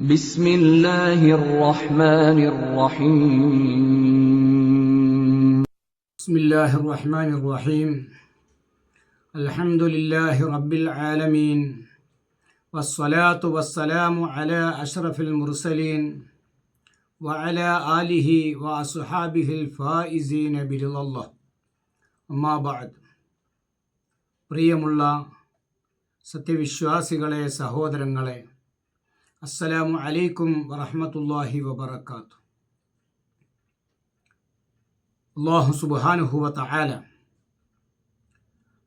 بسم الله الرحمن الرحيم بسم الله الرحمن الرحيم الحمد لله رب العالمين والصلاة والسلام على أشرف المرسلين وعلى آله وأصحابه الفائزين برضا الله أما بعد പ്രിയമുള്ള സത്യവിശ്വാസികളെ സഹോദരങ്ങളെ അസ്സലാമു അലൈക്കും വറഹമത്തല്ലാഹി വബർക്കാത്തു അള്ളാഹു സുബാനുഹുവ തആല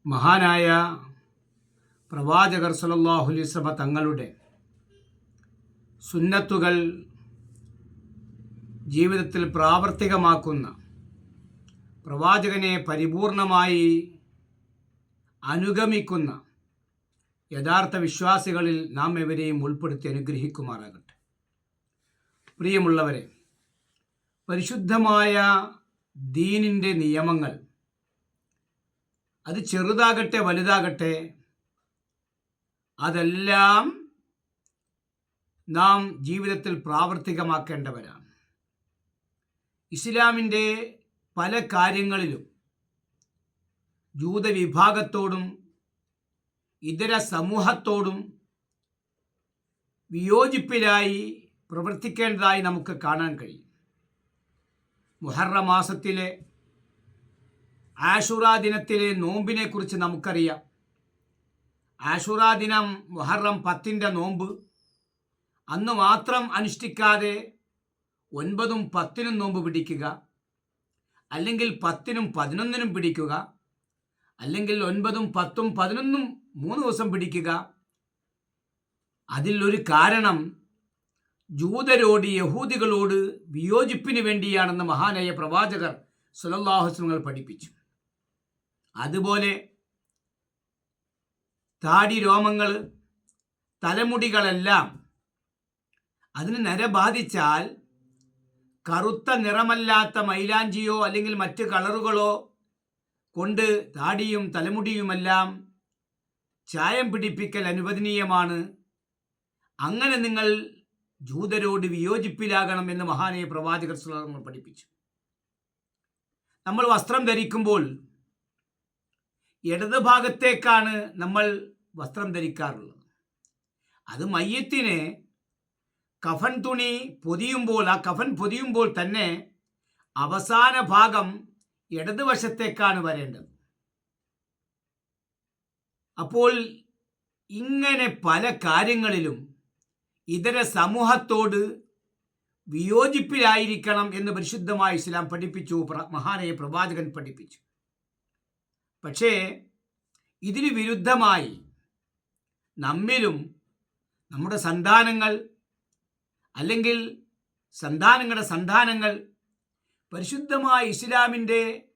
മഹാനായ പ്രവാചകർ സല്ലല്ലാഹു അലൈഹി വസല്ലമ തങ്ങളുടെ സുന്നത്തുകൾ ജീവിതത്തിൽ പ്രാവർത്തികമാക്കുന്ന പ്രവാചകനെ പരിപൂർണമായി അനുഗമിക്കുന്ന യഥാർത്ഥ വിശ്വാസികളിൽ നാം എവരെയും ഉൾപ്പെടുത്തി അനുഗ്രഹിക്കുമാറാകട്ടെ. പ്രിയമുള്ളവരെ പരിശുദ്ധമായ ദീനിന്റെ നിയമങ്ങൾ അത് ചെറുതാകട്ടെ വലുതാകട്ടെ അതെല്ലാം നാം ജീവിതത്തിൽ പ്രാവർത്തികമാക്കേണ്ടവരാണ്. ഇസ്ലാമിന്റെ പല കാര്യങ്ങളിലും ജൂതവിഭാഗത്തോടും ഇതര സമൂഹത്തോടും വിയോജിപ്പിലായി പ്രവർത്തിക്കേണ്ടതായി നമുക്ക് കാണാൻ കഴിയും. മുഹറ മാസത്തിലെ ആഷുറ ദിനത്തിലെ നോമ്പിനെ കുറിച്ച് നമുക്കറിയാം. ആഷുറ ദിനം മുഹറം പത്തിന്റെ നോമ്പ്. അന്ന് മാത്രം അനുഷ്ഠിക്കാതെ ഒൻപതും പത്തിനും നോമ്പ് പിടിക്കുക. അല്ലെങ്കിൽ പത്തിനും പതിനൊന്നിനും പിടിക്കുക. അല്ലെങ്കിൽ ഒൻപതും പത്തും പതിനൊന്നും മൂന്ന് ദിവസം പിടിക്കുക. അതിലൊരു കാരണം ജൂതരോട് യഹൂദികളോട് വിയോജിപ്പിന് വേണ്ടിയാണെന്ന് മഹാനായ പ്രവാചകർ സുലല്ലാഹുസ്ലങ്ങൾ പഠിപ്പിച്ചു. അതുപോലെ താടി രോമങ്ങൾ തലമുടികളെല്ലാം അതിന് നര ബാധിച്ചാൽ കറുത്ത നിറമല്ലാത്ത മൈലാഞ്ചിയോ അല്ലെങ്കിൽ മറ്റ് കളറുകളോ കൊണ്ട് താടിയും തലമുടിയുമെല്ലാം ചായം പിടിപ്പിക്കൽ അനുവദനീയമാണ്. അങ്ങനെ നിങ്ങൾ ജൂതരോട് വിയോജിപ്പിലാകണം എന്ന് മഹാനായ പ്രവാചകർ നമ്മൾ പഠിപ്പിച്ചു. നമ്മൾ വസ്ത്രം ധരിക്കുമ്പോൾ ഇടത് ഭാഗത്തേക്കാണ് നമ്മൾ വസ്ത്രം ധരിക്കാറുള്ളത്. അത് മയ്യത്തിനെ കഫൻ തുണി പൊതിയുമ്പോൾ ആ കഫൻ പൊതിയുമ്പോൾ തന്നെ അവസാന ഭാഗം ഇടതുവശത്തേക്കാണ് വരേണ്ടത്. അപ്പോൾ ഇങ്ങനെ പല കാര്യങ്ങളിലും ഇതര സമൂഹത്തോട് വിയോജിപ്പിലായിരിക്കണം എന്ന് പരിശുദ്ധമായ ഇസ്ലാം പഠിപ്പിച്ചു മഹാനായ പ്രവാചകൻ പഠിപ്പിച്ചു. പക്ഷേ ഇതിന് വിരുദ്ധമായി നമ്മിലും നമ്മുടെ സന്താനങ്ങൾ അല്ലെങ്കിൽ സന്താനങ്ങളുടെ സന്താനങ്ങൾ പരിശുദ്ധമായ ഇസ്ലാമിന്റെ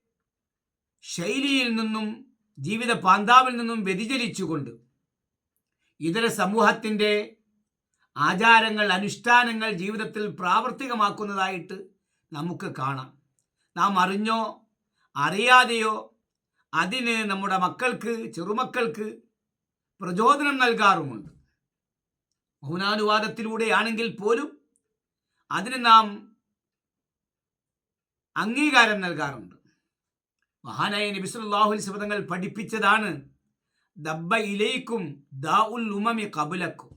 ശൈലിയിൽ നിന്നും ജീവിത പാന്താവിൽ നിന്നും വ്യതിചലിച്ചുകൊണ്ട് ഇതര സമൂഹത്തിന്റെ ആചാരങ്ങൾ അനുഷ്ഠാനങ്ങൾ ജീവിതത്തിൽ പ്രാവർത്തികമാക്കുന്നതായിട്ട് നമുക്ക് കാണാം. നാം അറിഞ്ഞോ അറിയാതെയോ അതിന് നമ്മുടെ മക്കൾക്ക് ചെറുമക്കൾക്ക് പ്രചോദനം നൽകാറുമുണ്ട്. മൗനാനുവാദത്തിലൂടെയാണെങ്കിൽ പോലും അതിന് നാം അംഗീകാരം നൽകാറുണ്ട്. മഹാനായ നബി സല്ലല്ലാഹു അലൈഹി വസല്ലം പഠിപ്പിച്ചതാണ് ദബ്ബ ഇലൈക്കും ദാ ഉൽ ഉമമി കബുലക്കും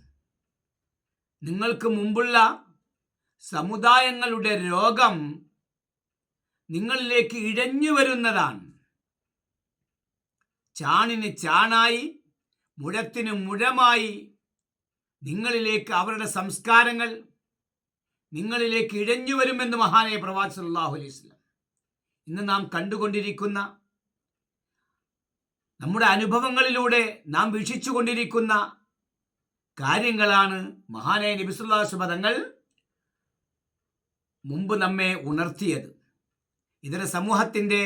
നിങ്ങൾക്ക് മുമ്പുള്ള സമുദായങ്ങളുടെ രോഗം നിങ്ങളിലേക്ക് ഇഴഞ്ഞു വരുന്നതാണ്. ചാണിന് ചാണായി മുഴത്തിന് മുഴമായി നിങ്ങളിലേക്ക് അവരുടെ സംസ്കാരങ്ങൾ നിങ്ങളിലേക്ക് ഇഴഞ്ഞു വരുമെന്ന് മഹാനായ പ്രവാച് സല്ലാഹു അലൈഹി സ്വലം ഇന്ന് നാം കണ്ടുകൊണ്ടിരിക്കുന്ന നമ്മുടെ അനുഭവങ്ങളിലൂടെ നാം വീക്ഷിച്ചുകൊണ്ടിരിക്കുന്ന കാര്യങ്ങളാണ് മഹാനായ നബിസുല്ലാസ് പദങ്ങൾ മുമ്പ് നമ്മെ ഉണർത്തിയത്. ഇതര സമൂഹത്തിന്റെ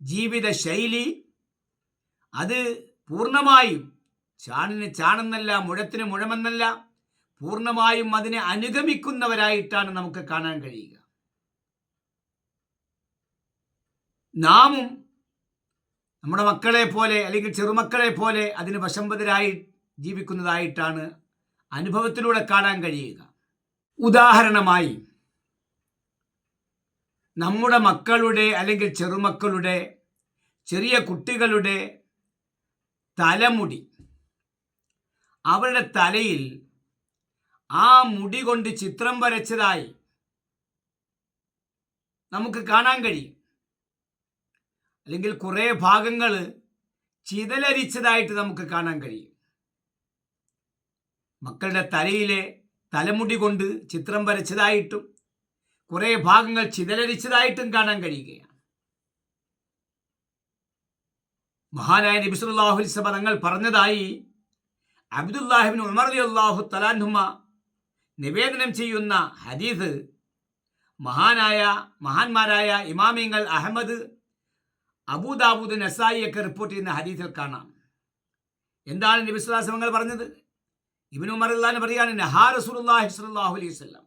ജീവിത ശൈലി അത് പൂർണമായും ചാണിന് ചാണെന്നല്ല മുഴത്തിന് മുഴമെന്നല്ല പൂർണമായും അതിനെ അനുഗമിക്കുന്നവരായിട്ടാണ് നമുക്ക് കാണാൻ കഴിയുക. നാമും നമ്മുടെ മക്കളെ പോലെ അല്ലെങ്കിൽ ചെറുമക്കളെ പോലെ അതിന് വശംബതരായി ജീവിക്കുന്നതായിട്ടാണ് അനുഭവത്തിലൂടെ കാണാൻ കഴിയുക. ഉദാഹരണമായി നമ്മുടെ മക്കളുടെ അല്ലെങ്കിൽ ചെറുമക്കളുടെ ചെറിയ കുട്ടികളുടെ തലമുടി അവരുടെ തലയിൽ ആ മുടി കൊണ്ട് ചിത്രം വരച്ചതായി നമുക്ക് കാണാൻ കഴിയും. അല്ലെങ്കിൽ കുറേ ഭാഗങ്ങൾ ചിതലരിച്ചതായിട്ട് നമുക്ക് കാണാൻ കഴിയും. മക്കളുടെ തലയിലെ തലമുടി കൊണ്ട് ചിത്രം വരച്ചതായിട്ടും കുറേ ഭാഗങ്ങൾ ചിതലരിച്ചതായിട്ടും കാണാൻ കഴിയുകയാണ്. മഹാനായ നബിസുല്ലാഹുലിസ തങ്ങൾ പറഞ്ഞതായി അബ്ദുല്ലാഹിബിൻ ഉമർ അലി അള്ളാഹു തലാൻഹുമ നിവേദനം ചെയ്യുന്ന ഹദീസ് മഹാനായ മഹാന്മാരായ ഇമാമിങ്ങൾ അഹമ്മദ് അബൂദാബൂദ് നസായി ഒക്കെ റിപ്പോർട്ട് ചെയ്യുന്ന ഹദീസിൽ കാണാം. എന്താണ് നബി സ്വലാസമങ്ങൾ പറഞ്ഞത്? ഇബിനു അള്ളഹാൻ പറയാണ് നഹാ റസൂലുള്ളാഹി സ്വല്ലല്ലാഹു അലൈഹി വസല്ലം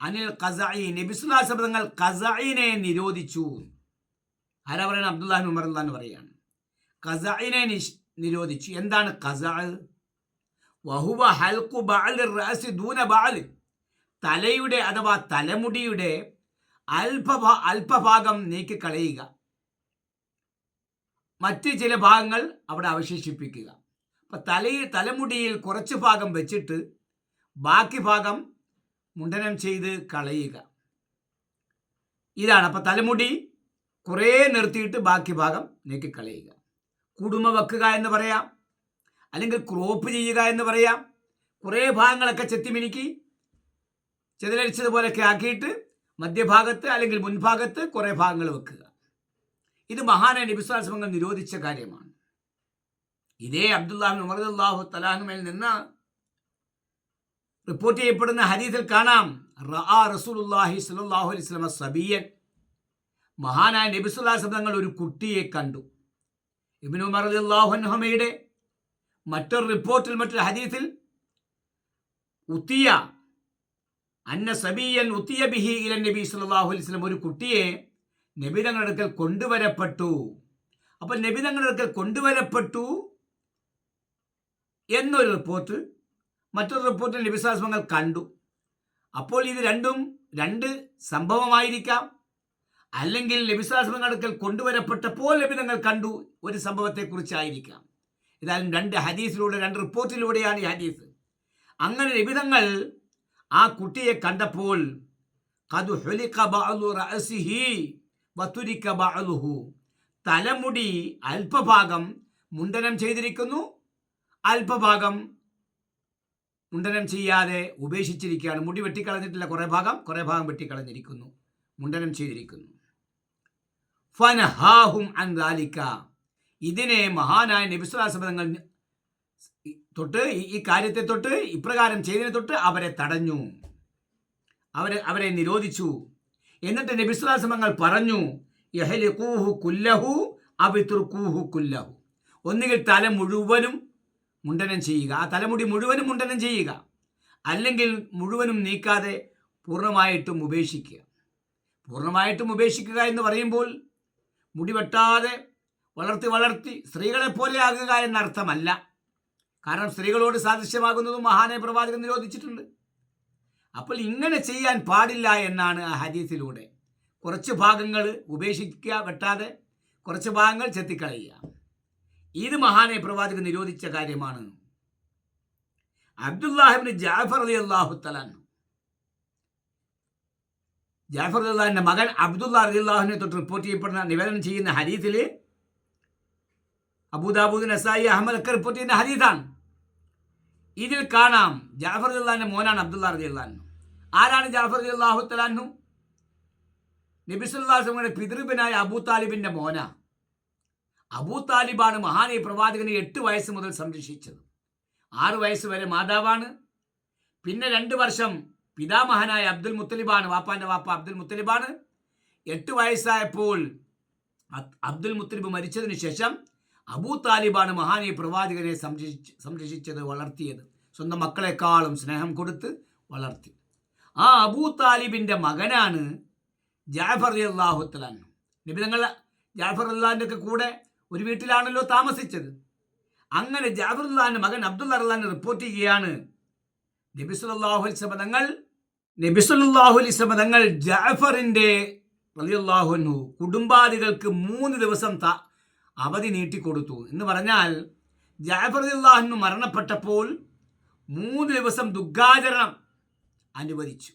അനിൽ ഖസഈ നബി സ്വലാസം തങ്ങൾ ഖസഈനെ നിരോധിച്ചു. ആരാ പറയുന്നത്? അബ്ദുല്ലാഹിൻ അള്ളഹാൻ പറയാണ് ഖസഈനെ നിരോധിച്ചു. എന്താണ് ഖസ വഹുവ ഹൽഖു ബഅൽ റാസി ദൂന ബഅൽ തലയുടെ അഥവാ തലമുടിയുടെ അല്പഭ അല്പഭാഗം നീക്കിക്കളയുക. മറ്റ് ചില ഭാഗങ്ങൾ അവിടെ അവശേഷിപ്പിക്കുക. അപ്പൊ തലയിൽ തലമുടിയിൽ കുറച്ച് ഭാഗം വെച്ചിട്ട് ബാക്കി ഭാഗം മുണ്ടനം ചെയ്ത് കളയുക. ഇതാണ്. അപ്പൊ തലമുടി കുറേ നിർത്തിയിട്ട് ബാക്കി ഭാഗം നീക്കിക്കളയുക കുടുമ വെക്കുക എന്ന് പറയാം. അല്ലെങ്കിൽ ക്രോപ്പ് ചെയ്യുക എന്ന് പറയാം. കുറേ ഭാഗങ്ങളൊക്കെ ചെത്തിമിനുക്കി ചിതലരിച്ചതുപോലൊക്കെ ആക്കിയിട്ട് മധ്യഭാഗത്ത് അല്ലെങ്കിൽ മുൻഭാഗത്ത് കുറേ ഭാഗങ്ങൾ വെക്കുക. ഇത് മഹാനായ നബിസ്വാസംഗം നിരോധിച്ച കാര്യമാണ്. ഇതേ അബ്ദുല്ലാഹ് ഉമർദുല്ലാഹു തലാഹുമേൽ നിന്ന് റിപ്പോർട്ട് ചെയ്യപ്പെടുന്ന ഹരീതിൽ കാണാം. റആ റസൂലുള്ളാഹി സ്വല്ലല്ലാഹു അലൈഹി സ്വലമ സബിയൻ. മഹാനായ നബിസുല്ലാസ് തങ്ങൾ ഒരു കുട്ടിയെ കണ്ടു. ഇബ്നു അൻഹുമയുടെ മറ്റൊരു റിപ്പോർട്ടിൽ മറ്റൊരു ഹദീസിൽ ഉത്തിയ അന്ന സബിയൻ ഉത്തിയ ബിഹി ഇലൻ നബി സല്ലല്ലാഹു അലൈഹി വസല്ലം ഒരു കുട്ടിയെ നബി തങ്ങളുടെ അടുക്കൽ കൊണ്ടുവരപ്പെട്ടു. അപ്പോൾ നബി തങ്ങളുടെ അടുക്കൽ കൊണ്ടുവരപ്പെട്ടു എന്നൊരു റിപ്പോർട്ട് മറ്റൊരു റിപ്പോർട്ടിൽ നബിസാസ്മങ്ങൾ കണ്ടു. അപ്പോൾ ഇത് രണ്ടും രണ്ട് സംഭവമായിരിക്കാം. അല്ലെങ്കിൽ നബിസാസ്മങ്ങൾ അടുക്കൽ കൊണ്ടുവരപ്പെട്ടപ്പോൾ ലഭിതങ്ങൾ തങ്ങൾ കണ്ടു ഒരു സംഭവത്തെക്കുറിച്ചായിരിക്കാം. ഏതായാലും രണ്ട് ഹദീസിലൂടെ രണ്ട് റിപ്പോർട്ടിലൂടെയാണ് ഈ ഹദീസ്. അങ്ങനെ ലഭിതങ്ങൾ ആ കുട്ടിയെ കണ്ടപ്പോൾ ഖദ് ഹുലിഖ ബഅ്ലു റഅസിഹി വതുരിക ബഅ്ലുഹു. തലമുടി അല്പഭാഗം മുണ്ടനം ചെയ്തിരിക്കുന്നു. അല്പഭാഗം മുണ്ടനം ചെയ്യാതെ ഉപേക്ഷിച്ചിരിക്കുകയാണ്. മുടി വെട്ടിക്കളഞ്ഞിട്ടില്ല കുറേ ഭാഗം കുറേ ഭാഗം വെട്ടിക്കളഞ്ഞിരിക്കുന്നു. മുണ്ടനം ചെയ്തിരിക്കുന്നു. ഫനഹാഹും അൻ ദാലിക ഇതിനെ മഹാനായ നബിസ്വലാസപദങ്ങൾ തൊട്ട് ഈ കാര്യത്തെ തൊട്ട് ഇപ്രകാരം ചെയ്തതിനെ തൊട്ട് അവരെ തടഞ്ഞു. അവരെ അവരെ നിരോധിച്ചു. എന്നിട്ട് നബിസ്വലാസമങ്ങൾ പറഞ്ഞു യഹലിഖൂഹു കുല്ലഹു അവിതുർക്കൂഹു കുല്ലഹു. ഒന്നുകിൽ തല മുഴുവനും മുണ്ടനം ചെയ്യുക ആ തലമുടി മുഴുവനും മുണ്ടനം ചെയ്യുക അല്ലെങ്കിൽ മുഴുവനും നീക്കാതെ പൂർണമായിട്ടും ഉപേക്ഷിക്കുക. പൂർണമായിട്ടും ഉപേക്ഷിക്കുക എന്ന് പറയുമ്പോൾ മുടി വെട്ടാതെ വളർത്തി വളർത്തി സ്ത്രീകളെ പോലെ ആകുക എന്നർത്ഥമല്ല. കാരണം സ്ത്രീകളോട് സാദൃശ്യമാകുന്നതും മഹാനെ പ്രവാചകൻ നിരോധിച്ചിട്ടുണ്ട്. അപ്പോൾ ഇങ്ങനെ ചെയ്യാൻ പാടില്ല എന്നാണ് ആ ഹദീസിലൂടെ. കുറച്ച് ഭാഗങ്ങൾ ഉപേക്ഷിക്കുക വെട്ടാതെ കുറച്ച് ഭാഗങ്ങൾ ചെത്തിക്കളയുക. ഇത് മഹാനെ പ്രവാചകൻ നിരോധിച്ച കാര്യമാണ്. അബ്ദുല്ലാഹിബിന് ജാഫർ അലി അള്ളാഹു ജാഫർ അള്ളാഹിന്റെ മകൻ അബ്ദുല്ല അലി അള്ളാഹുവിനെ തൊട്ട് റിപ്പോർട്ട് ചെയ്യപ്പെടുന്ന നിവേദനം ചെയ്യുന്ന ഹരീത്തിൽ അബൂദാബൂദ് നസായി അഹമ്മദ് ഒക്കെ റിപ്പോർട്ട് ചെയ്യുന്ന ഹദീസാണ്. ഇതിൽ കാണാം ജാഫർ അള്ളാഹിന്റെ മോനാണ് അബ്ദുല്ല റതി അള്ളാഹു ആരാണ് ജാഫർ അലി അള്ളാഹു തലാന്നു നബിസുല്ലാസങ്ങളുടെ പിതൃബനായ അബൂ താലിബിന്റെ മോന. അബൂ താലിബാണ് മഹാനീ പ്രവാചകനെ എട്ട് വയസ്സ് മുതൽ സംരക്ഷിച്ചത്. ആറു വയസ്സ് വരെ മാതാവാണ്. പിന്നെ രണ്ട് വർഷം പിതാമഹനായ അബ്ദുൽ മുത്തലിബാണ് വാപ്പാന്റെ വാപ്പ അബ്ദുൽ മുത്തലിബാണ്. എട്ട് വയസ്സായപ്പോൾ അബ്ദുൽ മുത്തലിബ് മരിച്ചതിന് ശേഷം അബൂ താലിബാണ് മഹാനീ പ്രവാചകനെ സംരക്ഷിച്ച് സംരക്ഷിച്ചത് വളർത്തിയത്. സ്വന്തം മക്കളെക്കാളും സ്നേഹം കൊടുത്ത് വളർത്തി. ആ അബൂ താലിബിന്റെ മകനാണ് ജാഫർ അള്ളാഹുത്തലാൻ നിബിതങ്ങൾ ജാഫർ അള്ളാഹിന്റെ ഒക്കെ കൂടെ ഒരു വീട്ടിലാണല്ലോ താമസിച്ചത്. അങ്ങനെ ജാഫർ അള്ളാഹിന്റെ മകൻ അബ്ദുള്ള അള്ളഹാൻ റിപ്പോർട്ട് ചെയ്യുകയാണ്. നബിസുല്ലാഹു അലിസ്ലമ തങ്ങൾ നബിസുല്ലാഹു അലിസ്ലമ തങ്ങൾ ജാഫറിന്റെ റളിയല്ലാഹുഅൻഹു കുടുംബാദികൾക്ക് മൂന്ന് ദിവസം അവധി നീട്ടിക്കൊടുത്തു. എന്ന് പറഞ്ഞാൽ ജാഫർ അള്ളാഹു മരണപ്പെട്ടപ്പോൾ മൂന്ന് ദിവസം ദുഃഖാചരണം അനുവദിച്ചു.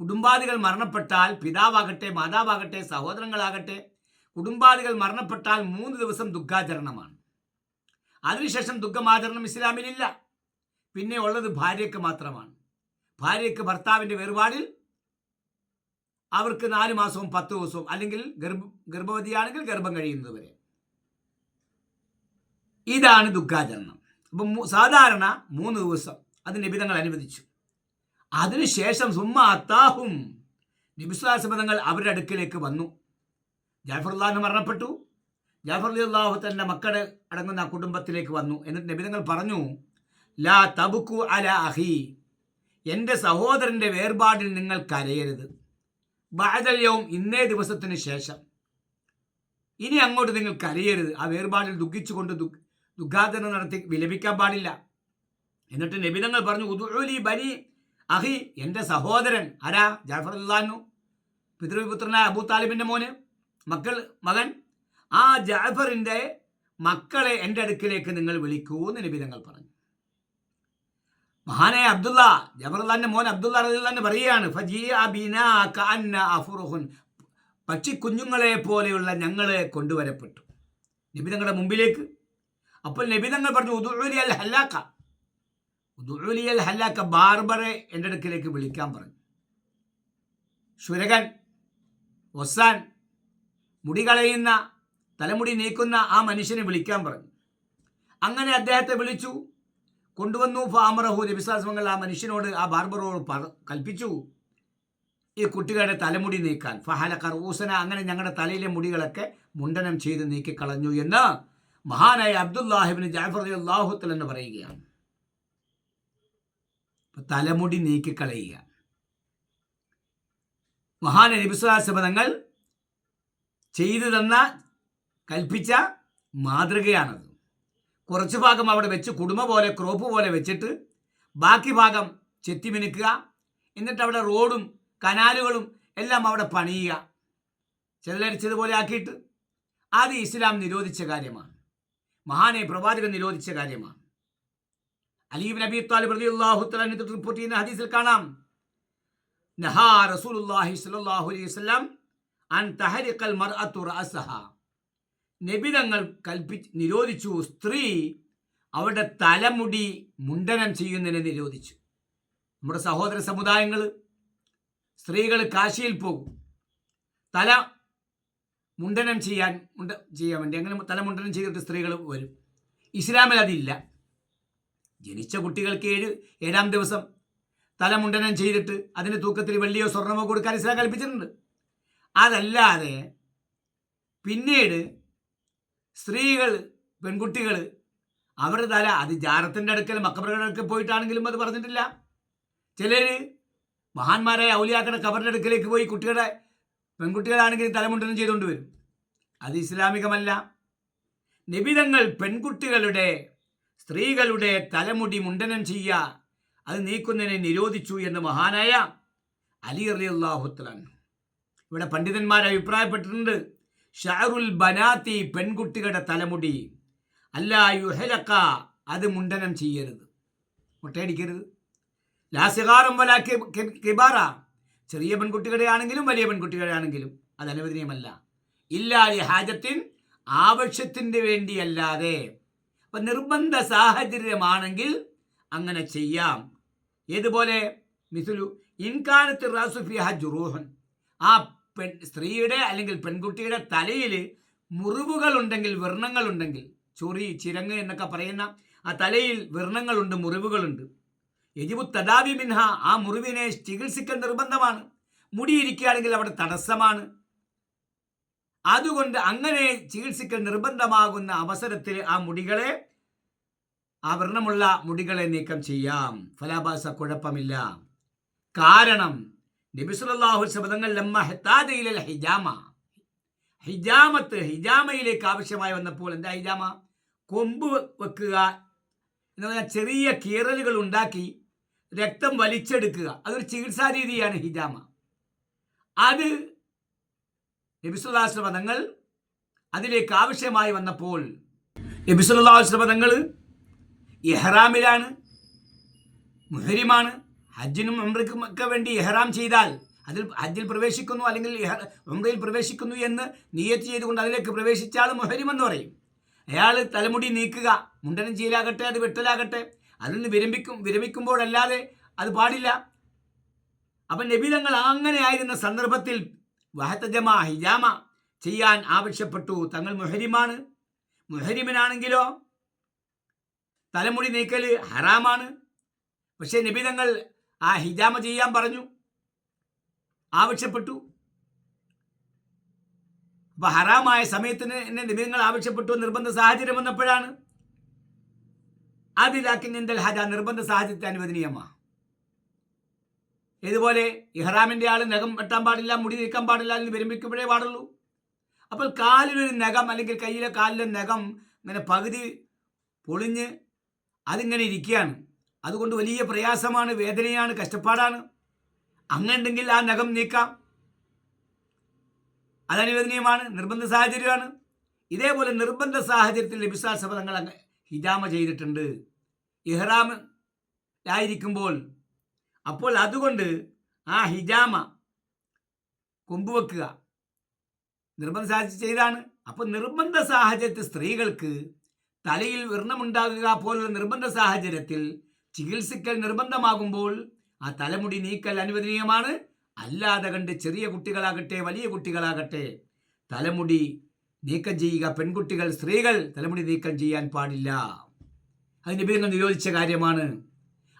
കുടുംബാദികൾ മരണപ്പെട്ടാൽ പിതാവാകട്ടെ മാതാവാകട്ടെ സഹോദരങ്ങളാകട്ടെ കുടുംബാദികൾ മരണപ്പെട്ടാൽ മൂന്ന് ദിവസം ദുഃഖാചരണമാണ് അതിനുശേഷം ദുഃഖമാചരണം ഇസ്ലാമിലില്ല. പിന്നെ ഉള്ളത് ഭാര്യയ്ക്ക് മാത്രമാണ്. ഭാര്യയ്ക്ക് ഭർത്താവിന്റെ വേർപാടിൽ അവർക്ക് നാല് മാസവും പത്ത് ദിവസവും അല്ലെങ്കിൽ ഗർഭ ഗർഭവതിയാണെങ്കിൽ ഗർഭം കഴിയുന്നത് വരെ. ഇതാണ് ദുഃഖാചരണം. അപ്പം സാധാരണ മൂന്ന് ദിവസം അത് നിബിധങ്ങൾ അനുവദിച്ചു. അതിനുശേഷം സുമ്മ അത്താഹും. നിബിസ്ലാസബന്ധങ്ങൾ അവരുടെ അടുക്കിലേക്ക് വന്നു. ജാഫർ ജാഫറുല്ലാന്ന് മരണപ്പെട്ടു. ജാഫർ അലി അള്ളാഹു തന്റെ മക്കളെ അടങ്ങുന്ന കുടുംബത്തിലേക്ക് വന്നു. എന്നിട്ട് നിബിധങ്ങൾ പറഞ്ഞു ലാ തബുക്കു അല അഹി. എന്റെ സഹോദരന്റെ വേർപാടിൽ നിങ്ങൾ കരയരുത്. ബാദല്യവും ഇന്നേ ദിവസത്തിന് ശേഷം. ഇനി അങ്ങോട്ട് നിങ്ങൾ കരയരുത്. ആ വേർപാടിൽ ദുഃഖിച്ചുകൊണ്ട് ദുഃഖ ദുഃഖാചരണം നടത്തി വിലപിക്കാൻ പാടില്ല. എന്നിട്ട് നബിതങ്ങൾ പറഞ്ഞു ഉദുലി ബനി അഹി. എന്റെ സഹോദരൻ ആരാ? ജാഫർ അല്ലാന്നു പിതൃപുത്രനായ അബൂ താലിബിന്റെ മോന് മക്കൾ മകൻ. ആ ജാഫറിന്റെ മക്കളെ എന്റെ അടുക്കിലേക്ക് നിങ്ങൾ വിളിക്കൂ എന്ന് നബിതങ്ങൾ പറഞ്ഞു. മഹാനായ അബ്ദുള്ള ജബറുല്ലാന്റെ മോൻ അബ്ദുള്ള കഅന്ന അഫുറുഹുൻ. പക്ഷി കുഞ്ഞുങ്ങളെ പോലെയുള്ള ഞങ്ങളെ കൊണ്ടുവരപ്പെട്ടു. നബിതങ്ങളുടെ മുമ്പിലേക്ക് അപ്പോൾ നബി തങ്ങൾ പറഞ്ഞു ഉദുലി അൽ ഹല്ലാക്ക. ഉദുലി അൽ ഹല്ലാക്ക ബാർബറെ എന്റെ അടുക്കിലേക്ക് വിളിക്കാൻ പറഞ്ഞു. ശുരകൻ ഒസാൻ മുടി കളയുന്ന തലമുടി നീക്കുന്ന ആ മനുഷ്യനെ വിളിക്കാൻ പറഞ്ഞു. അങ്ങനെ അദ്ദേഹത്തെ വിളിച്ചു. കൊണ്ടുവന്നു. ഫാമറഹു നബിസാസ്മങ്ങൾ ആ മനുഷ്യനോട് ആ ബാർബറോട് കൽപ്പിച്ചു. ഈ കുട്ടികളുടെ തലമുടി നീക്കാൻ. ഫഹല കറൂസന അങ്ങനെ ഞങ്ങളുടെ തലയിലെ മുടികളൊക്കെ മുണ്ടനം ചെയ്ത് നീക്കിക്കളഞ്ഞു എന്ന് മഹാനായ അബ്ദുല്ലാഹിബിന് ജാഫർ അള്ളാഹുത്തൽ എന്ന് പറയുകയാണ്. തലമുടി നീക്കിക്കളയുക. മഹാന നബിസ്വലാസബന്ധങ്ങൾ ചെയ്തു തന്ന കൽപ്പിച്ച മാതൃകയാണത്. കുറച്ച് ഭാഗം അവിടെ വെച്ച് കുടുംബ പോലെ ക്രോപ്പ് പോലെ വെച്ചിട്ട് ബാക്കി ഭാഗം ചെത്തിമിനുക്കുക എന്നിട്ട് അവിടെ റോഡും കനാലുകളും എല്ലാം അവിടെ പണിയുക. ചെതലരിച്ചതുപോലെ ആക്കിയിട്ട്. അത് ഇസ്ലാം നിരോധിച്ച കാര്യമാണ്. മഹാനെ പ്രവാചകൻ നിരോധിച്ച കാര്യമാണ്. അലീബ് നബി താലിബ് റിപ്പോർട്ട് ചെയ്യുന്ന ഹദീസിൽ കാണാം. നഹാ റസൂലുള്ളാഹി സ്വല്ലല്ലാഹു അലൈഹി വസല്ലം അൻ തഹരിഖൽ നിരോധിച്ചു. സ്ത്രീ അവരുടെ തലമുടി മുണ്ടനം ചെയ്യുന്നതിനെ നിരോധിച്ചു. നമ്മുടെ സഹോദര സമുദായങ്ങൾ സ്ത്രീകൾ കാശിയിൽ പോകും. തല മുണ്ടനം ചെയ്യാൻ മുണ്ട ചെയ്യാൻ വേണ്ടി അങ്ങനെ തലമുണ്ടനം ചെയ്തിട്ട് സ്ത്രീകൾ വരും. ഇസ്ലാമിൽ അതില്ല. ജനിച്ച കുട്ടികൾക്ക് ഏഴ് ഏഴാം ദിവസം തലമുണ്ടനം ചെയ്തിട്ട് അതിന് തൂക്കത്തിൽ വെള്ളിയോ സ്വർണമോ കൊടുക്കാൻ ഇസ്ലാം കൽപ്പിച്ചിട്ടുണ്ട്. അതല്ലാതെ പിന്നീട് സ്ത്രീകൾ പെൺകുട്ടികൾ അവരുടെ തല അത് ജാറത്തിന്റെ അടുക്കൽ മക്കബറുടെ അടുക്കൽ പോയിട്ടാണെങ്കിലും അത് പറഞ്ഞിട്ടില്ല. ചിലർ മഹാന്മാരായ ഔലിയാക്കളുടെ കബറിന്റെ അടുക്കലേക്ക് പോയി കുട്ടികളുടെ പെൺകുട്ടികളാണെങ്കിൽ തലമുണ്ടനം ചെയ്തുകൊണ്ട് വരും. അത് ഇസ്ലാമികമല്ല. നിബിതങ്ങൾ പെൺകുട്ടികളുടെ സ്ത്രീകളുടെ തലമുടി മുണ്ടനം ചെയ്യുക. അത് നീക്കുന്നതിനെ നിരോധിച്ചു എന്ന് മഹാനായ അലി അലി അള്ളാഹുത്തലാൻ ഇവിടെ പണ്ഡിതന്മാർ അഭിപ്രായപ്പെട്ടിട്ടുണ്ട്. ഷാറുൽ ബനാത്തി പെൺകുട്ടികളുടെ തലമുടി. അല്ല യുഹലക്ക അത് മുണ്ടനം ചെയ്യരുത്. മുട്ടയടിക്കരുത്. ലാസികാറും വല കിബാറ. ചെറിയ പെൺകുട്ടികളുടെ ആണെങ്കിലും വലിയ പെൺകുട്ടികളുടെ ആണെങ്കിലും അത് അനുവദനീയമല്ല ഇല്ലാതെ ഹാജത്തിൻ ആവശ്യത്തിന് വേണ്ടിയല്ലാതെ. അപ്പൊ നിർബന്ധ സാഹചര്യമാണെങ്കിൽ അങ്ങനെ ചെയ്യാം. ഏതുപോലെ? മിസുലു ഇൻകാലത്ത് റാസുഫിഹ ജുറൂഹൻ. ആ പെൺ സ്ത്രീയുടെ അല്ലെങ്കിൽ പെൺകുട്ടിയുടെ തലയിൽ മുറിവുകളുണ്ടെങ്കിൽ വ്രണങ്ങളുണ്ടെങ്കിൽ ചൊറി ചിരങ്ങ് എന്നൊക്കെ പറയുന്ന ആ തലയിൽ വ്രണങ്ങളുണ്ട് മുറിവുകളുണ്ട്. യജിബു തദാവി മിൻഹ ആ മുറിവിനെ ചികിത്സിക്കൽ നിർബന്ധമാണ്. മുടിയിരിക്കുകയാണെങ്കിൽ അവിടെ തടസ്സമാണ്. അതുകൊണ്ട് അങ്ങനെ ചികിത്സിക്കൽ നിർബന്ധമാകുന്ന അവസരത്തിൽ ആ മുടികളെ ആ വർണമുള്ള മുടികളെ നീക്കം ചെയ്യാം. ഫലാഭാസ കുഴപ്പമില്ല. കാരണം നബിസുല്ലാഹു ശബ്ദങ്ങൾ ലമ്മ ഹെത്താദയിലെ ഹിജാമ. ഹിജാമത്ത് ഹിജാമയിലേക്ക് ആവശ്യമായി വന്നപ്പോൾ എന്താ ഹിജാമ? കൊമ്പ് വെക്കുക എന്ന് പറഞ്ഞാൽ ചെറിയ കീറലുകൾ ഉണ്ടാക്കി രക്തം വലിച്ചെടുക്കുക. അതൊരു ചികിത്സാ രീതിയാണ് ഹിജാമ. അത് നബിസുല്ലാസ്ലമ അതിലേക്ക് ആവശ്യമായി വന്നപ്പോൾ നബിസുല്ലാസ്ലമ തങ്ങൾ ഇഹ്റാമിലാണ് മുഹരിമാണ് ഹജ്ജിനും ഉംറയ്ക്കും ഒക്കെ വേണ്ടി ഇഹ്റാം ചെയ്താൽ അതിൽ ഹജ്ജിൽ പ്രവേശിക്കുന്നു അല്ലെങ്കിൽ ഉംറയിൽ പ്രവേശിക്കുന്നു എന്ന് നിയത്ത് ചെയ്തുകൊണ്ട് അതിലേക്ക് പ്രവേശിച്ചാൽ മുഹരിം എന്ന് പറയും. അയാൾ തലമുടി നീക്കുക മുണ്ടനം ചെയ്യലാകട്ടെ അത് വെട്ടലാകട്ടെ അതിൽ നിന്ന് വിരമിക്കും വിരമിക്കുമ്പോഴല്ലാതെ അത് പാടില്ല. അപ്പം നബിതങ്ങൾ അങ്ങനെ ആയിരുന്ന സന്ദർഭത്തിൽ വഹത്തജമ ഹിജാമ ചെയ്യാൻ ആവശ്യപ്പെട്ടു. തങ്ങൾ മുഹരിമാണ്. മുഹരിമിനാണെങ്കിലോ തലമുടി നീക്കൽ ഹറാമാണ്. പക്ഷേ നബി തങ്ങൾ ആ ഹിജാമ ചെയ്യാൻ പറഞ്ഞു. ആവശ്യപ്പെട്ടു. അപ്പൊ ഹറാമായ സമയത്തിന് എന്നെ നിബിധങ്ങൾ ആവശ്യപ്പെട്ടു. നിർബന്ധ സാഹചര്യം വന്നപ്പോഴാണ് അതിലാക്കി ഹജ നിർബന്ധ സാഹചര്യത്തെ അനുവദനീയമാ. ഇതുപോലെ ഇഹ്റാമിന്റെ ആൾ നഖം വെട്ടാൻ പാടില്ല മുടി നീക്കാൻ പാടില്ല എന്ന് വിരമിക്കുമ്പോഴേ പാടുള്ളൂ. അപ്പോൾ കാലിലൊരു നഖം അല്ലെങ്കിൽ കയ്യിലെ കാലിലെ നഖം ഇങ്ങനെ പകുതി പൊളിഞ്ഞ് അതിങ്ങനെ ഇരിക്കുകയാണ്. അതുകൊണ്ട് വലിയ പ്രയാസമാണ് വേദനയാണ് കഷ്ടപ്പാടാണ്. അങ്ങനെയുണ്ടെങ്കിൽ ആ നഖം നീക്കാം. അതനുവദനീയമാണ് നിർബന്ധ സാഹചര്യമാണ്. ഇതേപോലെ നിർബന്ധ സാഹചര്യത്തിൽ സഭ അങ്ങ് ഹിജാമ ചെയ്തിട്ടുണ്ട്. ഇഹ്റാമിലായിരിക്കുമ്പോൾ അപ്പോൾ അതുകൊണ്ട് ആ ഹിജാമ കൊമ്പുവെക്കുക. നിർബന്ധ സാഹചര്യം ചെയ്താണ്. അപ്പോൾ നിർബന്ധ സാഹചര്യത്തിൽ സ്ത്രീകൾക്ക് തലയിൽ വിർണമുണ്ടാകുക പോലുള്ള നിർബന്ധ സാഹചര്യത്തിൽ ചികിത്സിക്കൽ നിർബന്ധമാകുമ്പോൾ ആ തലമുടി നീക്കൽ അനുവദനീയമാണ്. അല്ലാതെ കണ്ട് ചെറിയ കുട്ടികളാകട്ടെ വലിയ കുട്ടികളാകട്ടെ തലമുടി നീക്കം ചെയ്യുക. പെൺകുട്ടികൾ സ്ത്രീകൾ തലമുടി നീക്കം ചെയ്യാൻ പാടില്ല. അത് നിബിധങ്ങൾ നിരോധിച്ച കാര്യമാണ്.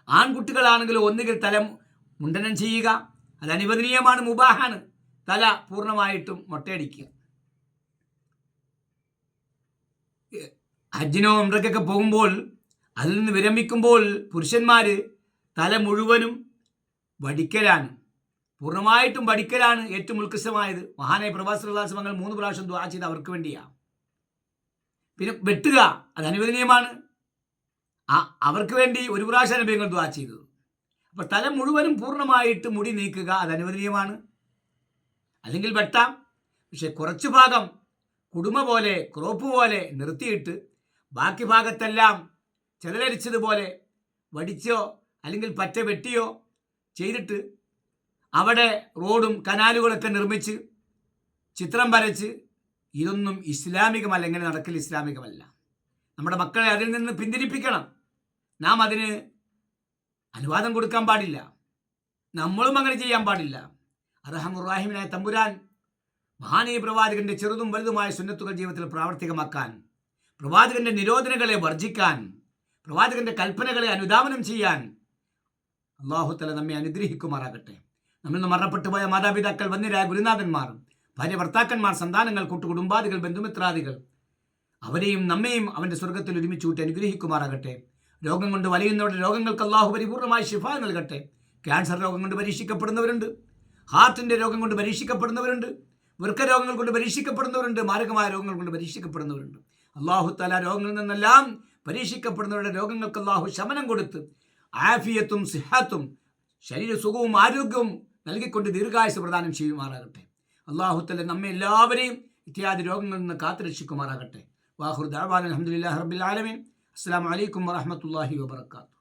ആൺകുട്ടികളാണെങ്കിൽ ഒന്നുകിൽ തലം മുണ്ടനം ചെയ്യുക. അത് അനുവദനീയമാണ് മുബാഹാണ്. തല പൂർണമായിട്ടും മൊട്ടയടിക്കുക. ഹജ്ജിനോ ഉംറക്കൊക്കെ പോകുമ്പോൾ അതിൽ നിന്ന് വിരമിക്കുമ്പോൾ പുരുഷന്മാർ തല മുഴുവനും വടിക്കലാണ്. പൂർണമായിട്ടും പഠിക്കലാണ് ഏറ്റവും ഉത്കൃഷ്ടമായത്. മഹാനായ പ്രവാസങ്ങൾ മൂന്ന് പ്രാവശ്യം ദ്വാ ചെയ്ത് അവർക്ക് വേണ്ടിയാണ്. പിന്നെ വെട്ടുക അത് അനുവദനീയമാണ്. ആ അവർക്ക് വേണ്ടി ഒരു പ്രാവശ്യം അനുഭവങ്ങൾ ദ്വാ ചെയ്തത്. അപ്പോൾ തല മുഴുവനും പൂർണമായിട്ട് മുടി നീക്കുക അത് അനുവദനീയമാണ്. അല്ലെങ്കിൽ വെട്ടാം. പക്ഷെ കുറച്ചു ഭാഗം കുടുമ പോലെ ക്രോപ്പ് പോലെ നിർത്തിയിട്ട് ബാക്കി ഭാഗത്തെല്ലാം ചെതലരിച്ചതുപോലെ വടിച്ചോ അല്ലെങ്കിൽ പറ്റ വെട്ടിയോ ചെയ്തിട്ട് അവിടെ റോഡും കനാലുകളൊക്കെ നിർമ്മിച്ച് ചിത്രം വരച്ച് ഇതൊന്നും ഇസ്ലാമികമല്ല എങ്ങനെ നടക്കൽ ഇസ്ലാമികമല്ല. നമ്മുടെ മക്കളെ അതിൽ നിന്ന് പിന്തിരിപ്പിക്കണം. നാം അതിന് അനുവാദം കൊടുക്കാൻ പാടില്ല. നമ്മളും അങ്ങനെ ചെയ്യാൻ പാടില്ല. അറഹമുറാഹിമിനായ തമ്പുരാൻ മഹാനീയ പ്രവാചകന്റെ ചെറുതും വലുതുമായ സുന്നത്തുകൾ ജീവിതത്തിൽ പ്രാവർത്തികമാക്കാൻ പ്രവാചകന്റെ നിരോധനകളെ വർജിക്കാൻ പ്രവാചകന്റെ കൽപ്പനകളെ അനുധാവനം ചെയ്യാൻ അള്ളാഹുത്തല നമ്മെ അനുഗ്രഹിക്കുമാറാകട്ടെ. നമ്മിൽ നിന്ന് മരണപ്പെട്ടു പോയ മാതാപിതാക്കൾ വന്നിരായ ഗുരുനാഥന്മാർ ഭാര്യ ഭർത്താക്കന്മാർ സന്താനങ്ങൾ കൂട്ടുകുടുംബാദികൾ ബന്ധുമിത്രാദികൾ. അവരെയും നമ്മയും അവന്റെ സ്വർഗത്തിൽ ഒരുമിച്ച് കൂട്ടി അനുഗ്രഹിക്കുമാറാകട്ടെ. രോഗം കൊണ്ട് വലയുന്നവരുടെ രോഗങ്ങൾക്ക് അള്ളാഹു പരിപൂർണമായി ശിഫ നൽകട്ടെ. ക്യാൻസർ രോഗം കൊണ്ട് പരീക്ഷിക്കപ്പെടുന്നവരുണ്ട്. ഹാർട്ടിന്റെ രോഗം കൊണ്ട് പരീക്ഷിക്കപ്പെടുന്നവരുണ്ട്. വൃക്ക രോഗങ്ങൾ കൊണ്ട് പരീക്ഷിക്കപ്പെടുന്നവരുണ്ട്. മാരകമായ രോഗങ്ങൾ കൊണ്ട് പരീക്ഷിക്കപ്പെടുന്നവരുണ്ട്. അള്ളാഹു തല രോഗങ്ങളിൽ നിന്നെല്ലാം പരീക്ഷിക്കപ്പെടുന്നവരുടെ രോഗങ്ങൾക്ക് അള്ളാഹു ശമനം കൊടുത്ത് ആഫിയത്തും സിഹാത്തും ശരീരസുഖവും ആരോഗ്യവും നൽകിക്കൊണ്ട് ദീർഘായുസ് പ്രദാനം ചെയ്യുമാറാകട്ടെ. അള്ളാഹുത്തല തല നമ്മെ എല്ലാവരെയും ഇത്യാദി രോഗങ്ങളിൽ നിന്ന് കാത്തുരക്ഷിക്കുമാറാകട്ടെ. വാഹുർ ദാബാൻ അലഹമുല്ലാ റബ്ബിൽ ആലമീൻ. അസ്സാം വലൈക്കും വാഹമത്തല്ലാഹി വാബർക്കാത്തു